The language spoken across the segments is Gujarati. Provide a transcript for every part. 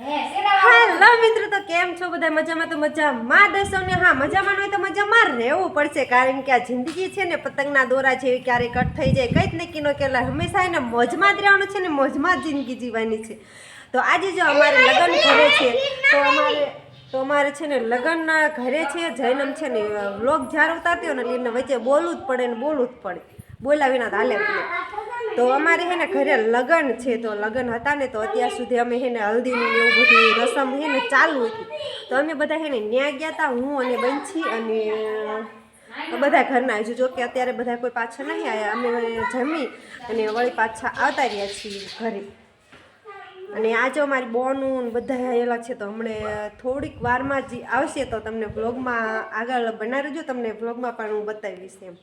હેલો મિત્રો તો કેમ છો બધા? મજામાં તો મજામાં દસો ને હા મજામાં હોય તો મજામાં રહેવું પડશે કારણ કે આ જિંદગી છે ને પતંગના દોરા જેવી ક્યારેક કટ થઈ જાય. કંઈ જ નક્કી ન કહેલા હંમેશા એને મોજમાં જ રહેવાનું છે ને મોજમાં જ જિંદગી જીવવાની છે. તો આજે જો અમારે લગ્ન ઘરે છે તો અમારે તો અમારે છે ને લગ્નના ઘરે છે જૈનમ છે ને વ્લોગ જ્યારે ઉતારતી હોય ને એટલે વચ્ચે બોલવું જ પડે ને બોલવું જ પડે. બોલ્યા વિના તો હાલે તો અમારે હે ને ઘરે લગ્ન છે, તો લગ્ન હતા ને તો અત્યાર સુધી અમે હે ને હલ્દીનું એવું બધું રસમ હે ને ચાલુ હતી. તો અમે બધા હે ને ન્યા ગયા હતા હું અને બંછી અને બધા ઘરના. હજુ જો કે અત્યારે બધા કોઈ પાછા નહીં આવ્યા અમે જમી અને વળી પાછા આવતા રહ્યા છીએ ઘરે. અને આજે અમારી બોનું બધા આવેલા છે, તો હમણે થોડીક વારમાં જ આવશે, તો તમને વ્લોગમાં આગળ બનાવી જો, તમને વ્લોગમાં પણ હું બતાવીશ એમ.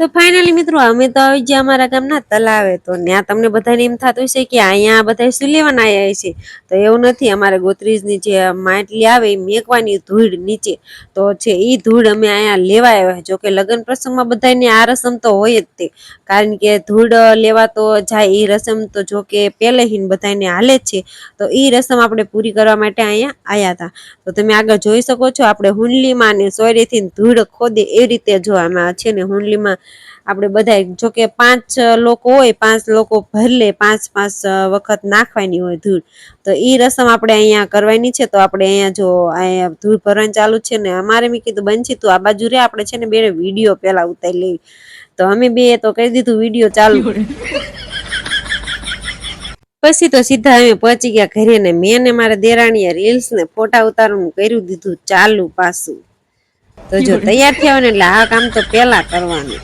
તો ફાઇનલી મિત્રો, અમે તો આવી ગયા અમારા ગામના તલાવે. તો ત્યાં તમને બધાને એમ થતું છે કે અહીંયા બધા શું લેવાના આવ્યા છે? તો એવું નથી, અમારે ગોત્રીજની જે માટલી આવે, એ મેકવાની ધૂળ નીચે. તો છે એ ધૂળ અમે અહીંયા લેવા આવ્યા. જો કે લગ્ન પ્રસંગમાં બધાને આ રસમ તો હોય જ તે. કારણ કે ધૂળ લેવા તો જાય એ રસમ તો જો કે પહેલે હિન બધાને હાલે જ છે. તો એ રસમ આપણે પૂરી કરવા માટે અહીંયા આવ્યા હતા. તો તમે આગળ જોઈ શકો છો, આપણે હુંડલીમાં ને સોયરીથી ધૂળ ખોદે એ રીતે જો આમાં છે ને હુંડલીમાં આપણે બધા જો કે પાંચ લોકો હોય પાંચ લોકો ભરલે પાંચ પાંચ વખત નાખવાની હોય ધૂળ તો એ રસમ આપણે અહીંયા કરવાની છે તો આપણે અહીંયા જો અહીંયા ધૂળ ભરવાનું ચાલુ છે ને અમારે મેં કીધું બનશે તું આ બાજુ રે આપણે છે ને બે વીડિયો પહેલા ઉતારી લેવી. તો અમે બે તો કહી દીધું વીડિયો ચાલુ. પછી તો સીધા અમે પહોંચી ગયા ઘરે ને મેં ને મારા દેરાણીએ રીલ્સ ને ફોટા ઉતારવાનું કર્યું દીધું ચાલુ પાછું. તો જો તૈયાર થયા ને એટલે આ કામ તો પેલા કરવાનું.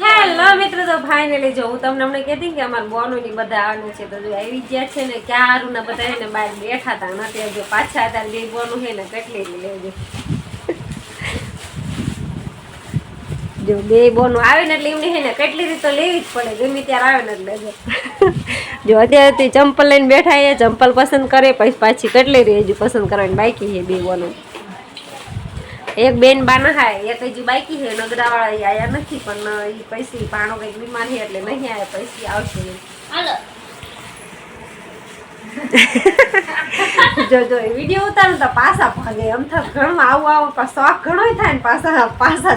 હેલો મિત્રો, તો ફાઇનલી જો હું તમને હમણાં કહેતી કે અમારા બોનું ની બધા આવવાનું છે તો જો આવી ગયા છે ને ક્યારું ને બધા એને બહાર બેઠા હતા અત્યારે જો પાછા હતા બે બોનું છે ને, કેટલી લેજો જો બે બોનું આવે ને એટલે એમને છે ને કેટલી રીત તો લેવી જ પડે, ગમે ત્યારે આવે ને એટલે જો. જો અત્યારે તે ચંપલ લઈને બેઠા એ ચંપલ પસંદ કરે, પછી પાછી કેટલી રહી હજુ પસંદ કરવાની બાકી છે બે બોનું. એક બેન બાના હાય એક હજી બાકી છે નગરાવાળા એ આયા નથી પણ એ પૈસી પાણો કંઈક બીમાર છે એટલે નહીં આયા પૈસી આવશે. જો જો વીડિયો ઉતારું તો પાસા ભાગે. એમ થાય ઘણું આવું આવું પણ શોખ ઘણો થાય ને પાસા પાસા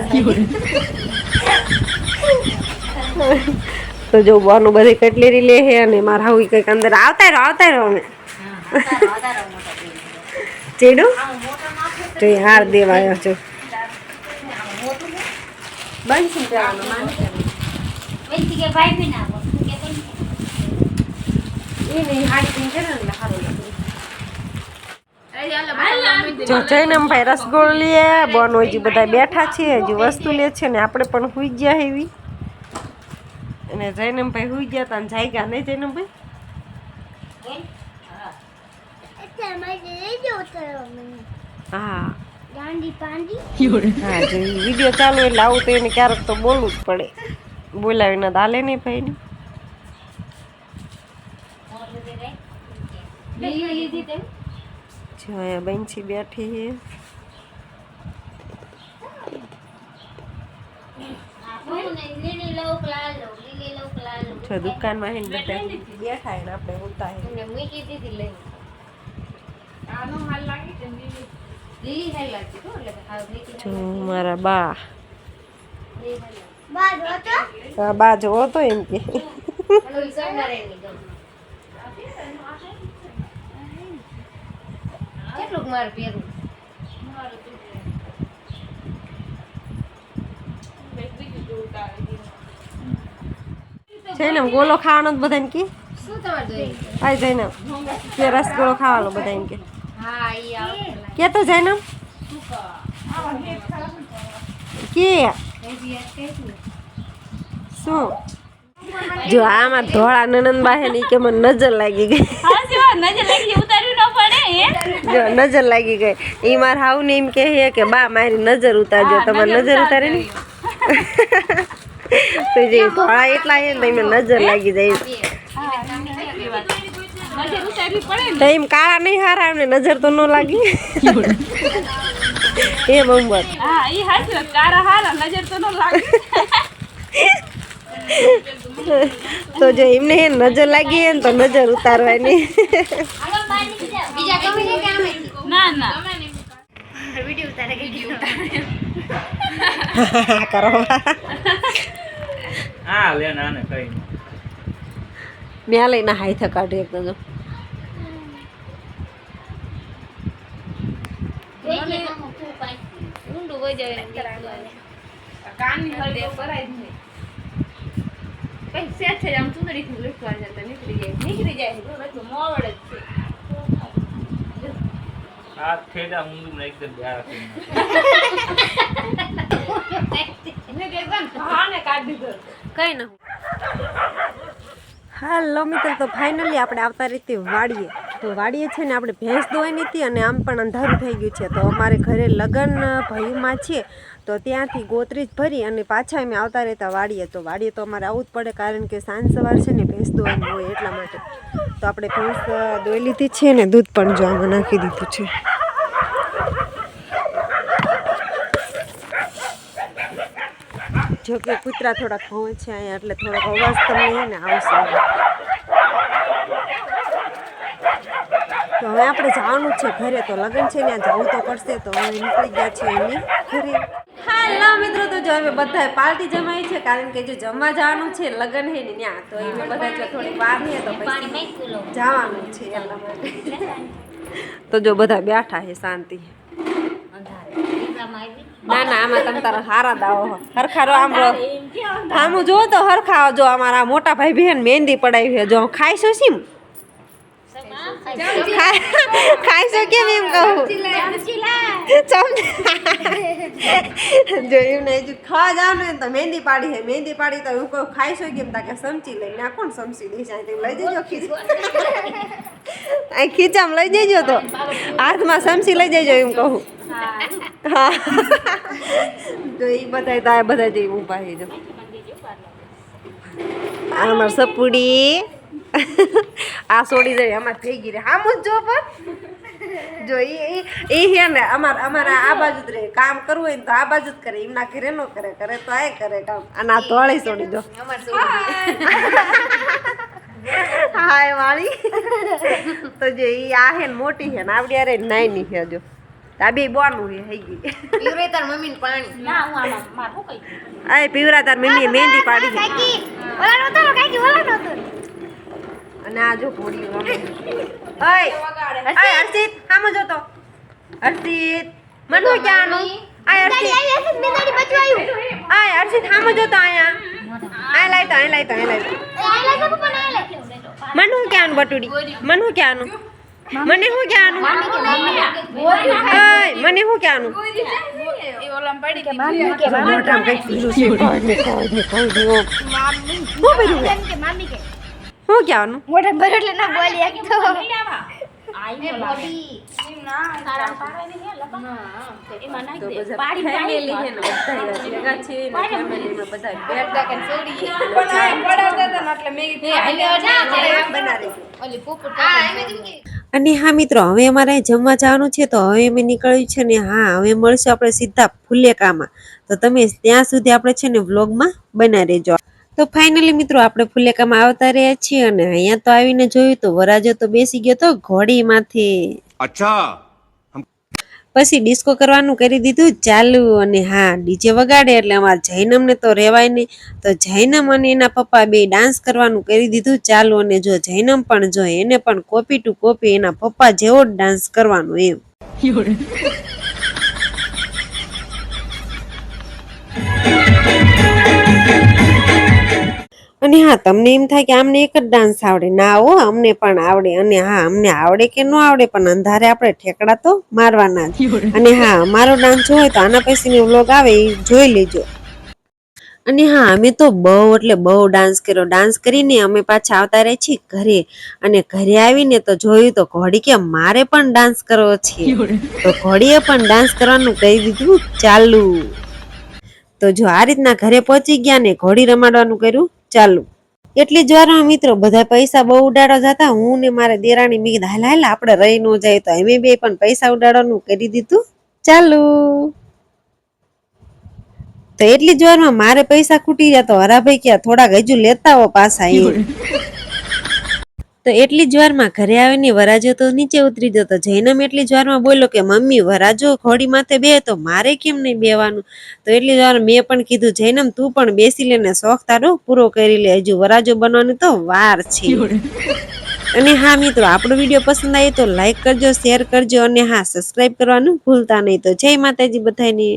તો જો બોનું બધી કટલેરી લે છે અને મારા હાવું કંઈક અંદર આવતા રહો આવતા રહો અમે. ચેડું? એ હાર હાડી પીને છે. જો જઈને ભાઈ રસગોળ લે, બોન હજી બધા બેઠા છે, હજુ વસ્તુ લે છે ને આપણે પણ હુઈ ગયા એવી. અને જઈને ભાઈ હુઈ ગયા તા ને ગયા નહીં જઈને ભાઈ? હા. હા જો વીડિયો ચાલુ એટલે આવું તો એને ક્યારેક તો બોલવું જ પડે. બોલાવીને તો હાલે નહીં ભાઈ જો અહીંયા બેન્ચી બેઠી છે. જો દુકાનમાં હેને બધા બેઠા એને આપણે ઉતા હે જો મારા બા. બા જોવો તો. એમ કે. કેટલુંક મારે જઈને ગોલો ખાવાનો જ બધાને કે. શું તમારે જોઈએ જઈને. રસગોળો ખાવાનો બધા એમ કે. હા કે તો જૈનમ કે શું? જો આમાં ધોળા નનંદબા હે ને કે મને નજર લાગી ગઈ. જો નજર લાગી ગઈ. ઈ માર હાવ ને એમ કહે હે કે બા મારી નજર ઉતારજો. તમારે નજર ઉતારે ને? તો જે ધોળા એટલા હે ને નજર લાગી જાય. એમ કાળા નહીં હારા એમને નજર તો ન લાગી. એ બમ્બર. હા ઈ હાચી વાત. હારા નજર તો ન લાગે. તો જો એમને હે નજર લાગી હે તો નજર ઉતારવાની. બીજા ગમે છે કે આમે ના. ના કરો. હા લે ના ને કઈ નહીં. મેં લઈને હાઈ કાઢી એક તો જો ઊંડું વહી જાય કાનની હળદે કરાય જ નહીં. પછી સેટ થઈ જાય આમ ચૂંદડીથી લૂંટવા જતા નીકળી જાય. નીકળી જાય એટલું મોવડ જ છે. આ થેડા ઊંધું ને એકદમ બ્યાર કરી મેં એકદમ ભાને કાઢી દીધો. કઈ ના હાલો મિત્ર તો ફાઇનલી આપણે આવતા રીતે વાડીએ તો વાડીએ છે ને આપણે ભેંસ દોવાની હતી અને આમ પણ અંધારું થઈ ગયું છે. તો અમારે ઘરે લગ્ન ભયુમાં છે. તો ત્યાંથી ગોત્રીજ ભરી અને પાછા અમે આવતા રહેતા વાડીએ. તો વાડીએ તો અમારે આવવું જ પડે કારણ કે સાંજ સવાર છે ને ભેંસ દોવાની હોય એટલા માટે. તો આપણે ભેંસ દોઈ લીધી છે ને દૂધ પણ જો આમાં નાખી દીધું છે. જો કે કૂતરા થોડાક ભોંવે છે અહીંયા, એટલે થોડોક અવાજ તમને ને આવશે. તો હવે આપણે જવાનું છે ઘરે. તો લગ્ન છે ત્યાં જવું તો પડશે. તો હવે નીકળી ગયા છે એની ઘરે. હાલો મિત્રો તો જો અમે બધા પાર્ટી જમાઈ છે કારણ કે જો જમવા જવાનું છે લગ્ન હે ને ત્યાં. તો એમાં બધા જો થોડી વાર નહીં તો પછી જવાનું છે એટલા માટે. તો જો બધા બેઠા છે શાંતિ. ના ના આમાં તમે તારા હારા દાવો સરખા રો આમ રો આમ જો તો હરખા જો અમારા મોટા ભાઈ બહેન મહેંદી પડાવી છે. જો ખાઈશું શીમ ખાય- ખાઈશું કેમ એમ કહું. ચમ જો એમને હજુ ખાવા જવાનું ને તો મહેંદી પાડી છે મહેંદી પાડી તો હું કહું ખાઈશું કેમ તા કે લઈને આ કોણ સમસી દે તે લઈ જજો ખીચ ખીચામાં લઈ જજો તો. હાથમાં સમસી લઈ જજો એમ કહું. હા. જો એ બધા તો આ બધા જઈ ઊભા છે જો. આ અમાર સપુડી. આ છોડી જાય આમાં થઈ ગઈ રે. આમ જ જો પણ. જો એ એ છે હે ને અમાર અમારા આ બાજુ જ રહે કામ કરવું હોય ને તો આ બાજુ જ કરે. એમના ઘરે નો કરે કરે તો આ કરે કામ. અને આ તોળી છોડી દો હાય વાળી. તો જો એ આ હે ને મોટી છે ને આવડી અરે નાની છે જો. આ બે બોનું હે થઈ ગઈ. પીવરે તાર મમ્મીને પાણી. ના હું આમાં માર હું કઈ? આ પીવરા તાર મમ્મીએ મહેંદી પાડી છે. અને આ જો ઘોડી ઓય ઓય હર્ષિત સામો જો તો. હર્ષિત મનુ ક્યાંનું આય હર્ષિત. આય હર્ષિત સામો જો તો આયા. આય લાય તો આય લાય તો આય લાય તો. મનુ ક્યાંનું બટુડી? મનુ ક્યાંનું મને હું ક્યાંનું ઓય મને હું ક્યાંનું એ ઓલામ પડી કે મોઢામાં કંઈક પીળું છે. કોઈ કહેવાનું? ને કોઈ ને? હું ક્યાંનું તો બનાવી અને હા મિત્રો હવે અમારે જમવા જવાનું છે તો હવે અમે નીકળ્યું છે ને હા હવે મળશું આપણે સીધા ફુલેકામાં તો તમે ત્યાં સુધી આપણે છે ને વ્લોગમાં બના રહેજો. તો ફાઇનલી મિત્રો આપણે ફુલેકામાં આવતા રહ્યા છીએ અને અહીંયા તો આવીને જોયું તો વરાજો તો બેસી ગયો તો ઘોડીમાંથી. અચ્છા. પછી ડિસ્કો કરવાનું કરી દીધું ચાલુ અને હા ડીજે વગાડે એટલે અમારા જૈનમને તો રહેવાય નહીં. તો જૈનમ અને એના પપ્પા બે ડાન્સ કરવાનું કરી દીધું ચાલુ અને જો જૈનમ પણ જો એને પણ કોપી ટુ કોપી એના પપ્પા જેવો જ ડાન્સ કરવાનો એમ. અને હા તમને એમ થાય કે આમને એક જ ડાન્સ આવડે. ના હો અમને પણ આવડે અને હા અમને આવડે કે ન આવડે પણ અંધારે આપણે ઠેકડા તો મારવાના જ. અને હા અમારો ડાન્સ હોય તો આના પછીની વ્લોગ આવે એ જોઈ લેજો. અને હા અમે તો બહુ એટલે બહુ ડાન્સ કર્યો. ડાન્સ કરીને અમે પાછા આવતા રહે છીએ ઘરે. અને ઘરે આવીને તો જોયું તો ઘોડી કે મારે પણ ડાન્સ કરવો છે. તો ઘોડીએ પણ ડાન્સ કરવાનું કહી દીધું ચાલુ. તો જો આ રીતના ઘરે પહોંચી ગયા ને ઘોડી રમાડવાનું કર્યું. ચાલુ. એટલી જ વારમાં મિત્રો બધા પૈસા બહુ ઉડાડવા જતા હું ને મારે દેરાણી મી હાલ હાલ, આપણે રહી ન જાય તો અમે બે પણ પૈસા ઉડાડવાનું કરી દીધું. ચાલુ. તો એટલી જ વારમાં મારે પૈસા ખૂટી ગયા તો હરાભાઈ ક્યાં થોડાક હજુ લેતા હો પાછા એમ તો એટલી જ વારમાં ઘરે આવીને વરાજો તો નીચે ઉતરી ગયો તો જૈનમ એટલી જ વારમાં બોલ્યો કે મમ્મી વરાજો ઘોડી માથે બે તો મારે કેમ નહીં બેવાનું તો એટલી જ વાર મેં પણ કીધું જૈનમ તું પણ બેસી લેને શોખ તારો પૂરો કરી લે. હજુ વરાજો બનવાની તો વાર છે. અને હા મિત્રો આપણો વીડિયો પસંદ આવે તો લાઈક કરજો શેર કરજો અને હા સબસ્ક્રાઈબ કરવાનું ભૂલતા નહીં તો જય માતાજી બધાને.